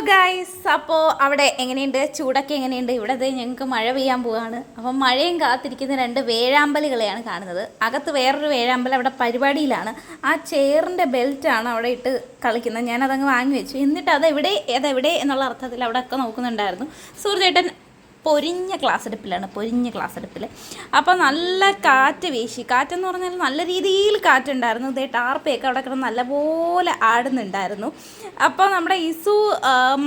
Guys അപ്പോൾ അവിടെ എങ്ങനെയുണ്ട്? ചൂടൊക്കെ എങ്ങനെയുണ്ട്? ഇവിടെ ഞങ്ങൾക്ക് മഴ പെയ്യാൻ പോവാണ്. അപ്പം മഴയും കാത്തിരിക്കുന്ന രണ്ട് വേഴാമ്പലുകളെയാണ് കാണുന്നത്. അകത്ത് വേറൊരു വേഴാമ്പൽ അവിടെ പരിപാടിയിലാണ്. ആ ചെയറിന്റെ ബെൽറ്റാണ് അവിടെ ഇട്ട് കളിക്കുന്നത്. ഞാനതങ്ങ് വാങ്ങി വെച്ചു. എന്നിട്ട് അതെവിടെ അതെവിടെ എന്നുള്ള അർത്ഥത്തിൽ അവിടെ ഒക്കെ നോക്കുന്നുണ്ടായിരുന്നു. സൂർജേട്ടൻ പൊരിഞ്ഞ ക്ലാസ് എടുപ്പിലാണ് പൊരിഞ്ഞ ക്ലാസ് എടുപ്പിൽ അപ്പോൾ നല്ല കാറ്റ് വീശി. കാറ്റെന്ന് പറഞ്ഞാൽ നല്ല രീതിയിൽ കാറ്റുണ്ടായിരുന്നു. ഇതേ ടാർപ്പയൊക്കെ അവിടെ കിടന്ന് നല്ലപോലെ ആടുന്നുണ്ടായിരുന്നു. അപ്പോൾ നമ്മുടെ ഇസു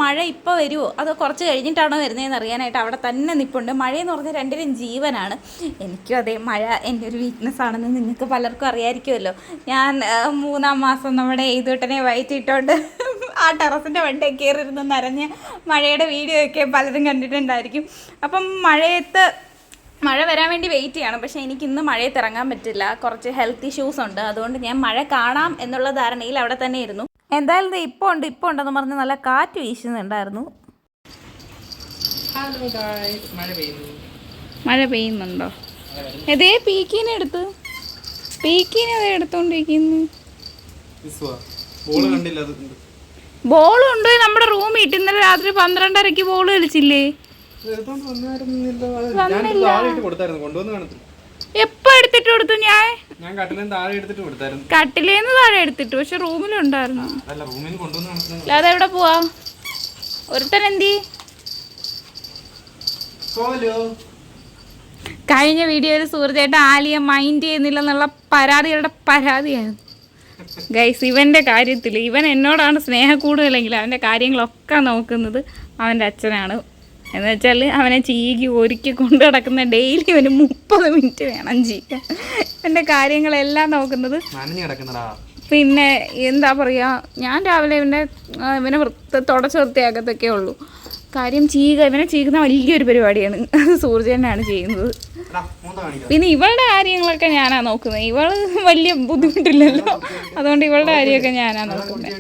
മഴ ഇപ്പോൾ വരുമോ അത് കുറച്ച് കഴിഞ്ഞിട്ടാണോ വരുന്നതെന്ന് അറിയാനായിട്ട് അവിടെ തന്നെ നിൽപ്പുണ്ട് മഴയെന്ന് പറഞ്ഞാൽ രണ്ടിനും ജീവനാണ്. എനിക്കും അതേ മഴ എന്റെ ഒരു വീക്ക്നെസ് ആണെന്ന് നിങ്ങൾക്ക് പലർക്കും അറിയാമായിരിക്കുമല്ലോ ഞാൻ മൂന്നാം മാസം നമ്മുടെ എഴുതൂട്ടനെ വയറ്റിയിട്ടുണ്ട് ആ ടെറസിന്റെ വണ്ടി കയറിയിരുന്ന് നനഞ്ഞ് മഴയുടെ വീഡിയോ ഒക്കെ പലരും കണ്ടിട്ടുണ്ടായിരിക്കും. അപ്പം മഴയത്ത് മഴ വരാൻ വേണ്ടി വെയിറ്റ് ചെയ്യണം. പക്ഷേ എനിക്ക് ഇന്ന് മഴയത്ത് ഇറങ്ങാൻ പറ്റില്ല. കുറച്ച് ഹെൽത്ത് ഇഷ്യൂസ് ഉണ്ട്. അതുകൊണ്ട് ഞാൻ മഴ കാണാം എന്നുള്ള ധാരണയിൽ അവിടെ തന്നെ ഇരുന്നു. എന്തായാലും ഇത് ഇപ്പോൾ ഉണ്ട് ഇപ്പോൾ ഉണ്ടെന്ന് പറഞ്ഞ് നല്ല കാറ്റ് വീശുന്നുണ്ടായിരുന്നു. മഴ പെയ്യുന്നു. മഴ പെയ്യുന്നുണ്ടോ? ഇതേ പീക്കീനെ എടുത്ത്. പീക്കീനെ അതേ എടുത്തോണ്ടിരിക്കുന്നു. കണ്ടില്ല അത് ഉണ്ട്. ബോൾ ഉണ്ട് നമ്മുടെ റൂമിൽ ഇട്ട് ഇന്നലെ രാത്രി പന്ത്രണ്ടരക്ക് ബോൾ കളിച്ചില്ലേ? എപ്പോ എടുത്തിട്ട് കൊടുത്തു ഞാൻ? കട്ടിലേന്ന് താഴെ എടുത്തിട്ട് പക്ഷെ റൂമിലുണ്ടായിരുന്നു. അല്ലാതെ എവിടെ പോവാ? ഒരുത്തൻ എന്തി? കഴിഞ്ഞ വീഡിയോയിൽ സുഹൃത്തേട്ട ആലിയ മൈൻഡ് ചെയ്യുന്നില്ല എന്നുള്ള പരാതികളുടെ പരാതിയായിരുന്നു ഗൈസ് ഇവന്റെ കാര്യത്തിൽ ഇവൻ എന്നോടാണ് സ്നേഹം കൂടുതലെങ്കിൽ അവന്റെ കാര്യങ്ങളൊക്കെ നോക്കുന്നത് അവന്റെ അച്ഛനാണ്. എന്ന് വെച്ചാൽ അവനെ ചീകി ഒരുക്കി കൊണ്ടു നടക്കുന്ന ഡെയിലി അവന് മുപ്പത് മിനിറ്റ് വേണം ചീക്കാൻ എന്റെ കാര്യങ്ങളെല്ലാം നോക്കുന്നത് പിന്നെ എന്താ പറയുക ഞാൻ രാവിലെ ഇവന്റെ ഇവനെ വൃത്ത തുടച്ച് വൃത്തിയാക്കത്തൊക്കെ ഉള്ളൂ. കാര്യം ചീക ഇവനെ ചീകുന്ന വലിയൊരു പരിപാടിയാണ്. അത് സൂർജനാണ് ചെയ്യുന്നത്. പിന്നെ ഇവളുടെ കാര്യങ്ങളൊക്കെ ഞാനാ നോക്കുന്നത് ഇവൾ വലിയ ബുദ്ധിമുട്ടില്ലല്ലോ. അതുകൊണ്ട് ഇവളുടെ കാര്യമൊക്കെ ഞാനാ നോക്കുന്നത്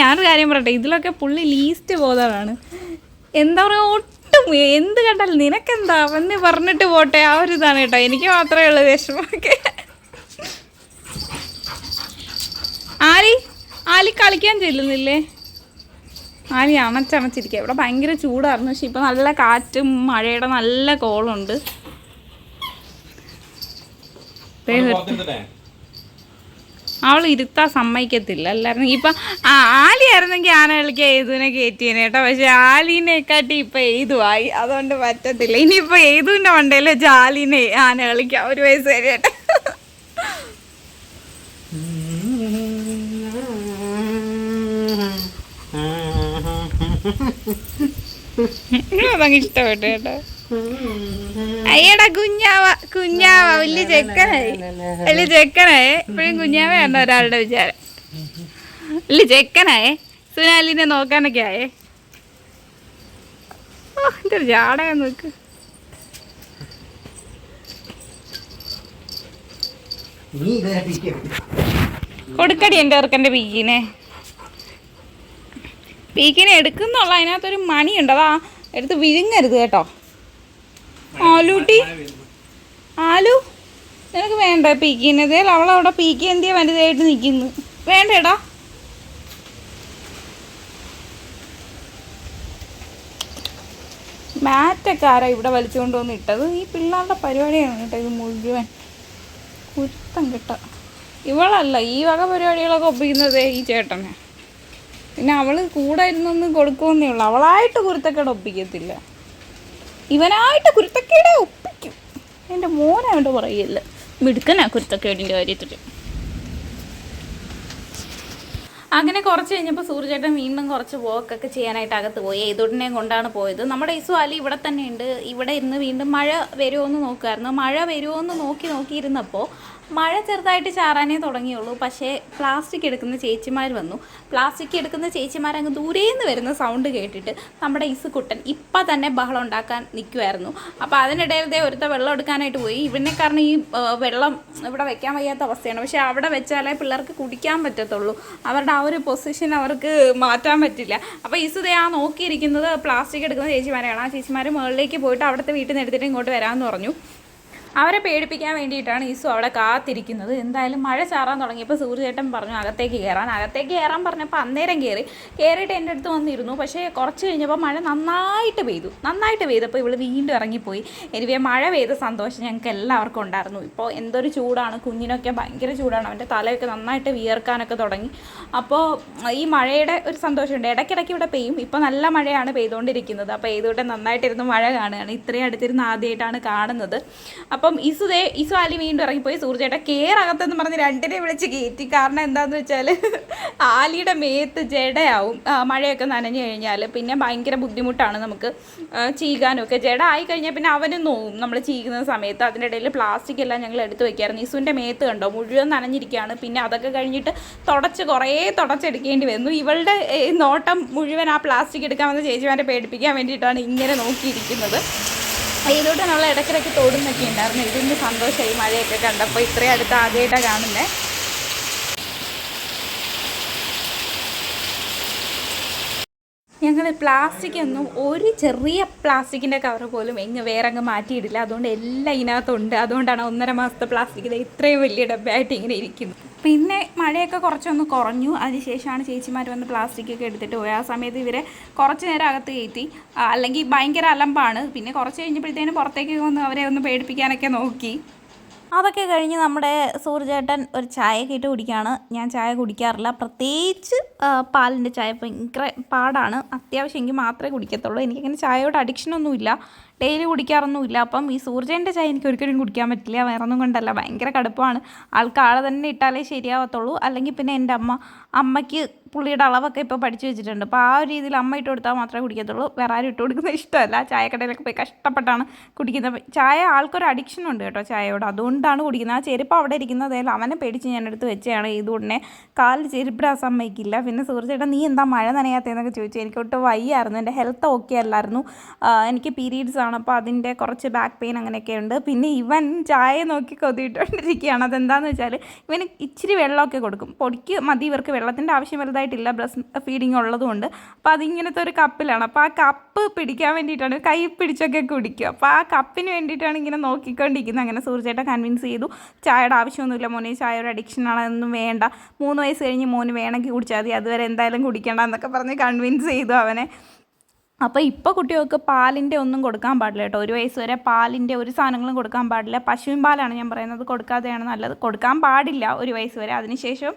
ഞാനൊരു കാര്യം പറയട്ടെ. ഇതിലൊക്കെ പുള്ളി ലീസ്റ്റ് ബോധമാണ് എന്താ പറയുക ഒട്ടും എന്ത് കണ്ടാലും നിനക്കെന്താ? എന്ന് പറഞ്ഞിട്ട് പോട്ടെ. ആ ഒരു ഇതാണ് കേട്ടോ. എനിക്ക് മാത്രമേ ഉള്ളൂ വിഷമമൊക്കെ ആലി ആലി കളിക്കാൻ ചെല്ലുന്നില്ലേ? ആലി അണച്ചണച്ചിരിക്കുക ഇവിടെ ഭയങ്കര ചൂടായിരുന്നു. പക്ഷെ ഇപ്പം നല്ല കാറ്റും മഴയുടെ നല്ല കോളുണ്ട്. അവൾ ഇരുത്താൻ സമ്മതിക്കത്തില്ല. അല്ലായിരുന്നു ഇപ്പം ആ ആലിയായിരുന്നെങ്കിൽ ആന കളിക്കുക ഏതുവിനെ കയറ്റിയേനെ കേട്ടോ. പക്ഷെ ആലീനെക്കാട്ടി ഇപ്പം ഏതുവായി അതുകൊണ്ട് പറ്റത്തില്ല. ഇനിയിപ്പോൾ ഏതുവിന്റെ മണ്ടയിൽ വെച്ച് ആലീനെ ആന കളിക്കുക ഒരു വയസ്സ് കഴിയട്ടെ. അതങ്ങ് ഇഷ്ടപ്പെട്ടു കേട്ടോ. അയ്യടാ കുഞ്ഞാവ കുഞ്ഞാവ വലിയ ചെക്കനായി. വലിയ ചെക്കനായേ. ഇപ്പോഴും കുഞ്ഞാവയാണ് ഒരാളുടെ വിചാരം. വലിയ ചെക്കനായേ. സുനാലിനെ നോക്കാനൊക്കെ ആയേ. ഓ എന്റെ ഒരു നോക്ക്. കൊടുക്കടി എന്റെ ഓർക്കന്റെ പീക്കിനെ. പീക്കിനെ എടുക്കുന്നുള്ള അതിനകത്തൊരു മണിയുണ്ട്. അതാ എടുത്ത് വിഴുങ്ങരുത് കേട്ടോ. ആലൂട്ടി? ആലു? നിനക്ക് വേണ്ട പീക്കിനതേ അവളവിടെ പീക്കി എന്തിയാ വലുതായിട്ട് നിൽക്കുന്നു. വേണ്ടേടാ. മാറ്റൊക്കെ ആരാ ഇവിടെ വലിച്ചുകൊണ്ട് വന്ന് ഇട്ടത്? ഈ പിള്ളേരുടെ പരിപാടിയാണ് കേട്ടോ ഇത് മുഴുവൻ. കുരുത്തം കിട്ട ഇവളല്ല ഈ വക പരിപാടികളൊക്കെ ഒപ്പിക്കുന്നത് ഈ ചേട്ടനെ. പിന്നെ അവൾ കൂടെ ഇരുന്നൊന്നും കൊടുക്കുമെന്നേ ഉള്ളൂ. അവളായിട്ട് കുരുത്തക്കേട് ഒപ്പിക്കത്തില്ല. ഇവനായിട്ട് കുരുത്തക്കേടെ ഒപ്പിക്കും. എന്റെ മോനായിട്ട് പറയില്ല. മിടുക്കനാ കുരുത്തക്കേടിന്റെ കാര്യത്തിൽ അങ്ങനെ കുറച്ച് കഴിഞ്ഞപ്പോൾ സൂര്യചേട്ടൻ വീണ്ടും കുറച്ച് വോക്കൊക്കെ ചെയ്യാനായിട്ട് അകത്ത് പോയി. ഏതോട്ടിനെ കൊണ്ടാണ് പോയത്. നമ്മുടെ ഇസു അലി ഇവിടെ തന്നെ ഉണ്ട് ഇവിടെ ഇരുന്ന് വീണ്ടും മഴ വരുമോ എന്ന് നോക്കുമായിരുന്നു മഴ വരുമോ എന്ന് നോക്കി നോക്കിയിരുന്നപ്പോൾ മഴ ചെറുതായിട്ട് ചാറാനേ തുടങ്ങിയുള്ളൂ. പക്ഷേ പ്ലാസ്റ്റിക് എടുക്കുന്ന ചേച്ചിമാർ വന്നു. പ്ലാസ്റ്റിക് എടുക്കുന്ന ചേച്ചിമാർ അങ്ങ് ദൂരേന്ന് വരുന്ന സൗണ്ട് കേട്ടിട്ട് നമ്മുടെ ഇസുക്കുട്ടൻ ഇപ്പം തന്നെ ബഹളം ഉണ്ടാക്കാൻ നിൽക്കുമായിരുന്നു അപ്പോൾ അതിനിടയിലത്തെ ഒരുത്ത വെള്ളം എടുക്കാനായിട്ട് പോയി. ഇവനെ കാരണം ഈ വെള്ളം ഇവിടെ വെക്കാൻ വയ്യാത്ത അവസ്ഥയാണ്. പക്ഷേ അവിടെ വെച്ചാലേ പിള്ളേർക്ക് കുടിക്കാൻ പറ്റത്തുള്ളൂ. അവരുടെ ആ ഒരു പൊസിഷൻ അവർക്ക് മാറ്റാൻ പറ്റില്ല. അപ്പോൾ ഇസുദേ ആ നോക്കിയിരിക്കുന്നത് പ്ലാസ്റ്റിക് എടുക്കുന്ന ചേച്ചിമാരെയാണ്. ആ ചേച്ചിമാർ മുകളിലേക്ക് പോയിട്ട് അവിടുത്തെ വീട്ടിൽ നിന്ന് എടുത്തിട്ട് ഇങ്ങോട്ട് വരാമെന്ന് പറഞ്ഞു. അവരെ പേടിപ്പിക്കാൻ വേണ്ടിയിട്ടാണ് ഈസു അവിടെ കാത്തിരിക്കുന്നത്. എന്തായാലും മഴ ചാറാൻ തുടങ്ങിയപ്പോൾ സൂര്യചേട്ടൻ പറഞ്ഞു അകത്തേക്ക് കയറാൻ. അകത്തേക്ക് കയറാൻ പറഞ്ഞപ്പോൾ അന്നേരം കയറി. കയറിയിട്ട് എന്റെ അടുത്ത് വന്നിരുന്നു. പക്ഷേ കുറച്ച് കഴിഞ്ഞപ്പോൾ മഴ നന്നായിട്ട് പെയ്തു. നന്നായിട്ട് പെയ്തപ്പോൾ ഇവൾ വീണ്ടും ഇറങ്ങിപ്പോയി. എനിവേ മഴ പെയ്ത സന്തോഷം ഞങ്ങൾക്ക് എല്ലാവർക്കും ഉണ്ടായിരുന്നു. ഇപ്പോൾ എന്തൊരു ചൂടാണ്. കുഞ്ഞിനൊക്കെ ഭയങ്കര ചൂടാണ്. അവന്റെ തലയൊക്കെ നന്നായിട്ട് വിയർക്കാനൊക്കെ തുടങ്ങി. അപ്പോൾ ഈ മഴയുടെ ഒരു സന്തോഷമുണ്ട്. ഇടയ്ക്കിടയ്ക്ക് ഇവിടെ പെയ്യും. ഇപ്പോൾ നല്ല മഴയാണ് പെയ്തുകൊണ്ടിരിക്കുന്നത്. അപ്പോൾ ഏതുകൊണ്ട് നന്നായിട്ടിരുന്ന് മഴ കാണുകയാണ്. ഇത്രയും അടുത്തിരുന്ന് ആദ്യമായിട്ടാണ് കാണുന്നത്. അപ്പം ഇസുദേ ഇസു ആലി വീണ്ടും ഇറങ്ങിപ്പോയി. സൂർജേട്ട കേറകത്തെന്ന് പറഞ്ഞ് രണ്ടിനെ വിളിച്ച് കയറ്റി കാരണം എന്താണെന്ന് വെച്ചാൽ ആലിയുടെ മേത്ത് ജടയാവും മഴയൊക്കെ നനഞ്ഞു കഴിഞ്ഞാൽ പിന്നെ ഭയങ്കര ബുദ്ധിമുട്ടാണ് നമുക്ക് ചീകാനൊക്കെ. ജട ആയി കഴിഞ്ഞാൽ പിന്നെ അവനും നോവും. നമ്മൾ ചീകുന്ന സമയത്ത് അതിന്റെ ഇടയിൽ പ്ലാസ്റ്റിക് എല്ലാം ഞങ്ങൾ എടുത്ത് വെക്കായിരുന്നു. ഇസുവിന്റെ മേത്ത് കണ്ടോ മുഴുവൻ നനഞ്ഞിരിക്കുകയാണ്. പിന്നെ അതൊക്കെ കഴിഞ്ഞിട്ട് തുടച്ച് കുറേ തുടച്ചെടുക്കേണ്ടി വന്നു. ഇവളുടെ നോട്ടം മുഴുവൻ ആ പ്ലാസ്റ്റിക് എടുക്കാൻ ചേച്ചിമാരെ പേടിപ്പിക്കാൻ വേണ്ടിയിട്ടാണ് ഇങ്ങനെ നോക്കിയിരിക്കുന്നത്. ഇതോട്ട് നമ്മൾ ഇടയ്ക്കിടയ്ക്ക് തോടുന്നൊക്കെ ഉണ്ടായിരുന്നു. ഇതിന് സന്തോഷമായി മഴയൊക്കെ കണ്ടപ്പോൾ ഇത്രയും അടുത്ത് ആദ്യമായിട്ടാണ് കാണുന്നത് ഞങ്ങൾ പ്ലാസ്റ്റിക് ഒന്നും ഒരു ചെറിയ പ്ലാസ്റ്റിക്കിന്റെ കവർ പോലും എങ്ങ് വേറെ അങ്ങ് മാറ്റിയിടില്ല. അതുകൊണ്ട് എല്ലാം ഇതിനകത്തുണ്ട്. അതുകൊണ്ടാണ് ഒന്നര മാസത്തെ പ്ലാസ്റ്റിക് ഇത് ഇത്രയും വലിയ ഡബ്ബയായിട്ട് ഇങ്ങനെ ഇരിക്കുന്നത്. പിന്നെ മഴയൊക്കെ കുറച്ചൊന്ന് കുറഞ്ഞു. അതിനുശേഷമാണ് ചേച്ചിമാർ വന്ന് പ്ലാസ്റ്റിക്കൊക്കെ എടുത്തിട്ട് പോയി. ആ സമയത്ത് ഇവരെ കുറച്ച് നേരം അകത്ത് കയറ്റി. അല്ലെങ്കിൽ ഭയങ്കര അലമ്പാണ്. പിന്നെ കുറച്ച് കഴിഞ്ഞപ്പോഴത്തേനും പുറത്തേക്ക് വന്ന് അവരെ ഒന്ന് പേടിപ്പിക്കാനൊക്കെ നോക്കി. അതൊക്കെ കഴിഞ്ഞ് നമ്മുടെ സൂര്യചേട്ടൻ ഒരു ചായയൊക്കെ ഇട്ട് കുടിക്കുകയാണ് ഞാൻ ചായ കുടിക്കാറില്ല. പ്രത്യേകിച്ച് പാലിന്റെ ചായ ഭയങ്കര പാടാണ്. അത്യാവശ്യം എങ്കിൽ മാത്രമേ കുടിക്കത്തുള്ളൂ. എനിക്കങ്ങനെ ചായയോട് അഡിക്ഷനൊന്നുമില്ല ഡെയിലി കുടിക്കാറൊന്നുമില്ല. അപ്പം ഈ സൂര്യന്റെ ചായ എനിക്ക് ഒരിക്കലും കുടിക്കാൻ പറ്റില്ല. വേറെ ഒന്നും കൊണ്ടല്ല. ഭയങ്കര കടുപ്പമാണ്. ആൾക്ക് ആളെ തന്നെ ഇട്ടാലേ ശരിയാവത്തുള്ളൂ. അല്ലെങ്കിൽ പിന്നെ എന്റെ അമ്മ അമ്മയ്ക്ക് പുള്ളിയുടെ അളവൊക്കെ ഇപ്പോൾ പഠിച്ചു വെച്ചിട്ടുണ്ട്. അപ്പോൾ ആ ഒരു രീതിയിൽ അമ്മ ഇട്ട് കൊടുത്താൽ മാത്രമേ കുടിക്കത്തുള്ളൂ. വേറെ ആരും ഇട്ട് കൊടുക്കുന്നത് ഇഷ്ടമല്ല. ചായക്കടയിലൊക്കെ പോയി കഷ്ടപ്പെട്ടാണ് കുടിക്കുന്നത് ചായ ആൾക്കൊരു അഡിക്ഷൻ ഉണ്ട് കേട്ടോ ചായയോട്. അതുകൊണ്ടാണ് കുടിക്കുന്നത്. ആ ചെരുപ്പ് അവിടെ ഇരിക്കുന്നതേൽ അവനെ പേടിച്ച് ഞാൻ എടുത്ത് വെച്ചാണ് ഇതുകൊണ്ടേ കാലിൽ ചെരുപ്പിടാൻ സമ്മതിക്കില്ല. പിന്നെ സുഹൃത്തേട്ടാ നീ എന്താ മഴ നനയാത്തതെന്നൊക്കെ ചോദിച്ചു. എനിക്ക് ഒട്ട് വയ്യായിരുന്നു. എന്റെ ഹെൽത്ത് ഓക്കെ അല്ലായിരുന്നു. എനിക്ക് പീരീഡ്സ് ആണ്. അപ്പോൾ അതിന്റെ കുറച്ച് ബാക്ക് പെയിൻ അങ്ങനെയൊക്കെ ഉണ്ട്. പിന്നെ ഇവൻ ചായ നോക്കി കൊതിയിട്ടുകൊണ്ടിരിക്കുകയാണ് അതെന്താണെന്ന് വെച്ചാൽ ഇവന് ഇച്ചിരി വെള്ളമൊക്കെ കൊടുക്കും. പൊടിക്ക് മതി. ഇവർക്ക് വെള്ളത്തിന്റെ ആവശ്യം വലുതായിട്ടില്ല ബ്രസ്റ്റ് ഫീഡിങ് ഉള്ളതുകൊണ്ട്. അപ്പോൾ അതിങ്ങനത്തെ ഒരു കപ്പിലാണ്. അപ്പോൾ ആ കപ്പ് പിടിക്കാൻ വേണ്ടിയിട്ടാണ് കൈ പിടിച്ചൊക്കെ കുടിക്കുക. അപ്പോൾ ആ കപ്പിന് വേണ്ടിയിട്ടാണ് ഇങ്ങനെ നോക്കിക്കൊണ്ടിരിക്കുന്നത്. അങ്ങനെ സൂർജേട്ട കൺവിൻസ് ചെയ്തു. ചായയുടെ ആവശ്യമൊന്നുമില്ല മോനെ ചായ ഒരു അഡിക്ഷൻ ആണ് വേണ്ട. മൂന്ന് വയസ്സ് കഴിഞ്ഞ് മോന് വേണമെങ്കിൽ കുടിച്ചാൽ മതി. അതുവരെ എന്തായാലും കുടിക്കേണ്ട എന്നൊക്കെ പറഞ്ഞ് കൺവിൻസ് ചെയ്തു അവനെ. അപ്പോൾ ഇപ്പോൾ കുട്ടികൾക്ക് പാലിന്റെ ഒന്നും കൊടുക്കാൻ പാടില്ല കേട്ടോ. ഒരു വയസ്സ് വരെ പാലിന്റെ ഒരു സാധനങ്ങളും കൊടുക്കാൻ പാടില്ല. പശുവിൻ പാലാണ് ഞാൻ പറയുന്നത്. കൊടുക്കാതെയാണ് നല്ലത്. കൊടുക്കാൻ പാടില്ല ഒരു വയസ്സ് വരെ. അതിനുശേഷം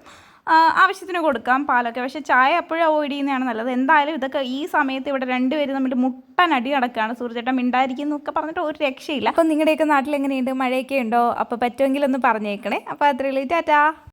ആവശ്യത്തിന് കൊടുക്കാം പാലൊക്കെ. പക്ഷേ ചായ എപ്പോഴും അവോയ്ഡ് ചെയ്യുന്നതാണ് നല്ലത്. എന്തായാലും ഇതൊക്കെ ഈ സമയത്ത് ഇവിടെ രണ്ടുപേരും തമ്മിൽ മുട്ടനടി നടക്കുകയാണ്. സൂര്യചേട്ടൻ മിണ്ടായിരിക്കും എന്നൊക്കെ പറഞ്ഞിട്ട് ഒരു രക്ഷയില്ല. അപ്പം നിങ്ങളുടെയൊക്കെ നാട്ടിൽ എങ്ങനെയുണ്ട് മഴയൊക്കെ ഉണ്ടോ? അപ്പോൾ പറ്റുമെങ്കിൽ ഒന്ന് പറഞ്ഞേക്കണേ. അപ്പോൾ അത്രയുള്ളൂ ടാറ്റാ.